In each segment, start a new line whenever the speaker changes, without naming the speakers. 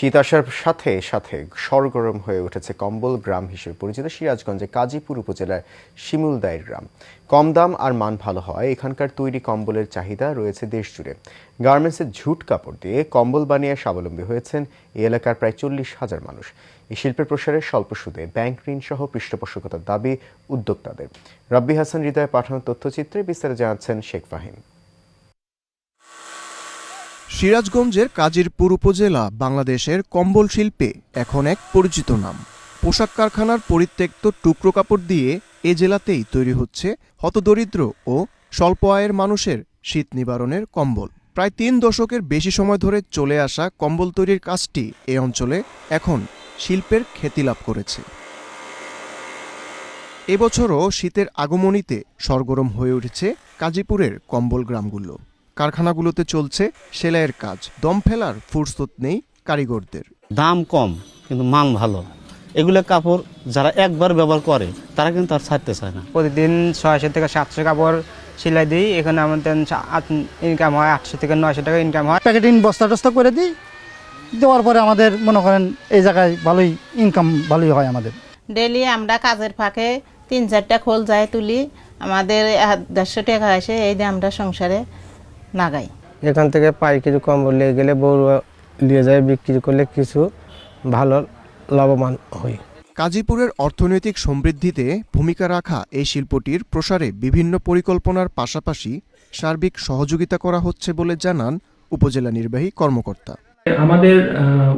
শীত আসার সাথে সাথে সরগরম হয়ে উঠেছে কম্বল গ্রাম হিসেবে পরিচিত সিরাজগঞ্জে কাজীপুর উপজেলার শিমুলদাইর গ্রাম। কম দাম আর মান ভালো হয় এখানকার তৈরি কম্বলের চাহিদা রয়েছে দেশ জুড়ে গার্মেন্টসের ঝুট কাপড় দিয়ে কম্বল বানিয়ে স্বাবলম্বী হয়েছেন এই এলাকার প্রায় চল্লিশ হাজার মানুষ। এই শিল্পের প্রসারে স্বল্প সুদে ব্যাংক ঋণ সহ পৃষ্ঠপোষকতার দাবি উদ্যোক্তাদের। রব্বি হাসান হৃদয়ে পাঠানো তথ্যচিত্রে বিস্তারিত জানাচ্ছেন শেখ ফাহিম।
সিরাজগঞ্জের কাজিরপুর উপজেলা বাংলাদেশের কম্বল শিল্পে এখন এক পরিচিত নাম। পোশাক কারখানার পরিত্যক্ত টুকরো কাপড় দিয়ে এ জেলাতেই তৈরি হচ্ছে হতদরিদ্র ও স্বল্প আয়ের মানুষের শীত নিবারণের কম্বল। প্রায় তিন দশকের বেশি সময় ধরে চলে আসা কম্বল তৈরির কাজটি এ অঞ্চলে এখন শিল্পের খ্যাতি লাভ করেছে এবছরও শীতের আগমনীতে সরগরম হয়ে উঠেছে কাজীপুরের কম্বল গ্রামগুলো। কারখানাগুলোতে চলছে সেলাইয়ের কাজ। দম ফেলার ফুরসত নেই কারিগরদের।
দাম কম কিন্তু মান ভালো। এগুলো কাপড় যারা একবার ব্যবহার করে তারা কিন্তু আর ছাড়তে চায় না।
প্রতিদিন ছয়শো থেকে সাতশো কাপড় সেলাই দিই। এখানে আমাদের ইনকাম হয় আটশো থেকে নয়শো টাকা ইনকাম হয়।
প্যাকেটিং বস্তা টস্তা করে দিই। দেওয়ার পরে আমাদের মনে করেন এই জায়গায় ভালোই ইনকাম ভালোই হয় আমাদের।
ডেলি আমরা কাজের ফাঁকে তিন চারটা খোল যায় তুলি। আমাদের এক দেড়শো টাকা আসে এই দিয়ে আমরা সংসারে নাগাই।
এখান থেকে পাইকারি কম্বল নিয়ে গেলে বড় নিয়ে যায় বিক্রি করলে কিছু ভালো লাভবান হই
কাজীপুরের অর্থনৈতিক সমৃদ্ধিতে ভূমিকা রাখা এই শিল্পটির প্রসারে বিভিন্ন পরিকল্পনার পাশাপাশি সার্বিক সহযোগিতা করা হচ্ছে বলে জানান উপজেলা নির্বাহী কর্মকর্তা।
আমাদের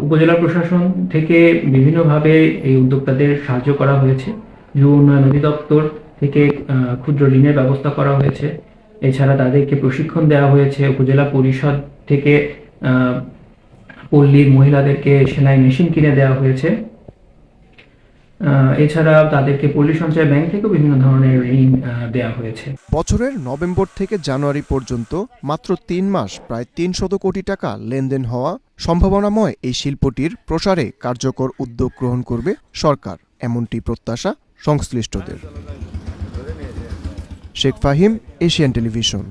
উপজেলা প্রশাসন থেকে বিভিন্নভাবে এই উদ্যোক্তাদের সাহায্য করা হয়েছে। যুব উন্নয়ন অধিদপ্তর থেকে ক্ষুদ্র ঋণের ব্যবস্থা করা হয়েছে। এছাড়া তাদেরকে প্রশিক্ষণ দেওয়া হয়েছে উপজেলা পরিষদ থেকে পল্লীর মহিলাদেরকে সেলাই মেশিন কিনে দেওয়া হয়েছে। এছাড়া তাদেরকে পল্লী সঞ্চয় ব্যাংক থেকেও বিভিন্ন ধরনের ঋণ দেওয়া হয়েছে।
বছরের নভেম্বর থেকে জানুয়ারি পর্যন্ত মাত্র তিন মাস প্রায় তিনশত কোটি টাকা লেনদেন হওয়া সম্ভাবনাময় এই শিল্পটির প্রসারে কার্যকর উদ্যোগ গ্রহণ করবে সরকার, এমনটি প্রত্যাশা সংশ্লিষ্টদের। Sheikh Fahim Asian television